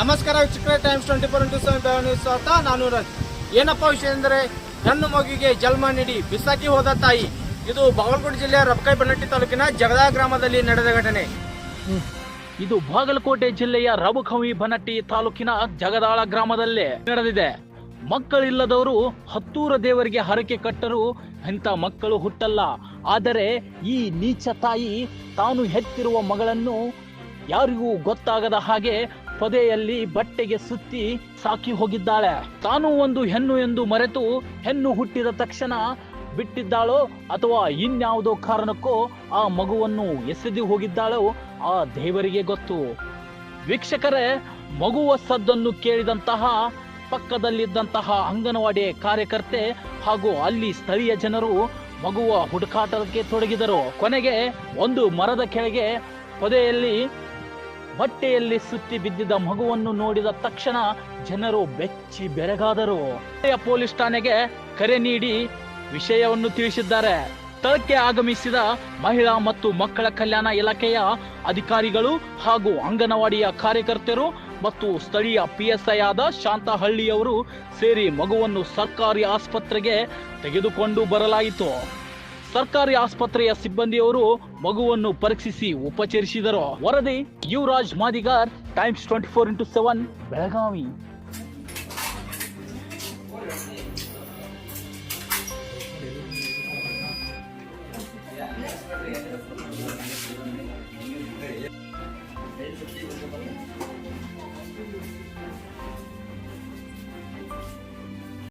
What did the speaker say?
ನಮಸ್ಕಾರ ವೀಕ್ಷಕರೇ Times twenty four into seven news ಅಂತ ನಾನು ಏನಪ್ಪ ವಿಷಯ ಎಂದರೆ, ಹೆಣ್ಣು ಮಗುವಿಗೆ ಜನ್ಮ ನೀಡಿ ಬಿಸಾಕಿ ಹೋದ ತಾಯಿ. ಇದು ಬಾಗಲಕೋಟೆ ಜಿಲ್ಲೆಯ ರಬ್ಕಾಯಿ ಬನ್ನಟ್ಟಿ ತಾಲೂಕಿನ ಜಗದಾ ಗ್ರಾಮದಲ್ಲಿ ನಡೆದ ಘಟನೆ. ಇದು ಬಾಗಲಕೋಟೆ ಜಿಲ್ಲೆಯ ರಬುಕವಿ ಬನಟ್ಟಿ ತಾಲೂಕಿನ ಜಗದಾಳ ಗ್ರಾಮದಲ್ಲೇ ನಡೆದಿದೆ. ಮಕ್ಕಳಿಲ್ಲದವರು ಹತ್ತೂರ ದೇವರಿಗೆ ಹರಕೆ ಕಟ್ಟರು ಇಂಥ ಮಕ್ಕಳು ಹುಟ್ಟಲ್ಲ. ಆದರೆ ಈ ನೀಚ ತಾಯಿ ತಾನು ಹೆತ್ತಿರುವ ಮಗಳನ್ನು ಯಾರಿಗೂ ಗೊತ್ತಾಗದ ಹಾಗೆ ಪೊದೆಯಲ್ಲಿ ಬಟ್ಟೆಗೆ ಸುತ್ತಿ ಸಾಕಿ ಹೋಗಿದ್ದಾಳೆ. ತಾನು ಒಂದು ಹೆಣ್ಣು ಎಂದು ಮರೆತು ಹೆಣ್ಣು ಹುಟ್ಟಿದ ತಕ್ಷಣ ಬಿಟ್ಟಿದ್ದಾಳೋ ಅಥವಾ ಇನ್ಯಾವುದೋ ಕಾರಣಕ್ಕೋ ಆ ಮಗುವನ್ನು ಎಸೆದು ಹೋಗಿದ್ದಾಳೋ ಆ ದೇವರಿಗೆ ಗೊತ್ತು. ವೀಕ್ಷಕರೇ, ಮಗುವ ಸದ್ದನ್ನು ಕೇಳಿದಂತಹ ಪಕ್ಕದಲ್ಲಿದ್ದಂತಹ ಅಂಗನವಾಡಿ ಕಾರ್ಯಕರ್ತೆ ಹಾಗೂ ಅಲ್ಲಿ ಸ್ಥಳೀಯ ಜನರು ಮಗುವ ಹುಡುಕಾಟಕ್ಕೆ ತೊಡಗಿದರು. ಕೊನೆಗೆ ಒಂದು ಮರದ ಕೆಳಗೆ ಪೊದೆಯಲ್ಲಿ ಬಟ್ಟೆಯಲ್ಲಿ ಸುತ್ತಿ ಬಿದ್ದಿದ್ದ ಮಗುವನ್ನು ನೋಡಿದ ತಕ್ಷಣ ಜನರು ಬೆಚ್ಚಿ ಬೆರಗಾದರು. ಪೊಲೀಸ್ ಠಾಣೆಗೆ ಕರೆ ನೀಡಿ ವಿಷಯವನ್ನು ತಿಳಿಸಿದ್ದಾರೆ. ಸ್ಥಳಕ್ಕೆ ಆಗಮಿಸಿದ ಮಹಿಳಾ ಮತ್ತು ಮಕ್ಕಳ ಕಲ್ಯಾಣ ಇಲಾಖೆಯ ಅಧಿಕಾರಿಗಳು ಹಾಗೂ ಅಂಗನವಾಡಿಯ ಕಾರ್ಯಕರ್ತರು ಮತ್ತು ಸ್ಥಳೀಯ ಪಿಎಸ್ಐ ಆದ ಶಾಂತಹಳ್ಳಿಯವರು ಸೇರಿ ಮಗುವನ್ನು ಸರ್ಕಾರಿ ಆಸ್ಪತ್ರೆಗೆ ತೆಗೆದುಕೊಂಡು ಬರಲಾಯಿತು. ಸರ್ಕಾರಿ ಆಸ್ಪತ್ರೆಯ ಸಿಬ್ಬಂದಿಯವರು ಮಗುವನ್ನು ಪರೀಕ್ಷಿಸಿ ಉಪಚರಿಸಿದರು. ವರದಿ Yuvaraj Madigar Times twenty four into seven Belagavi.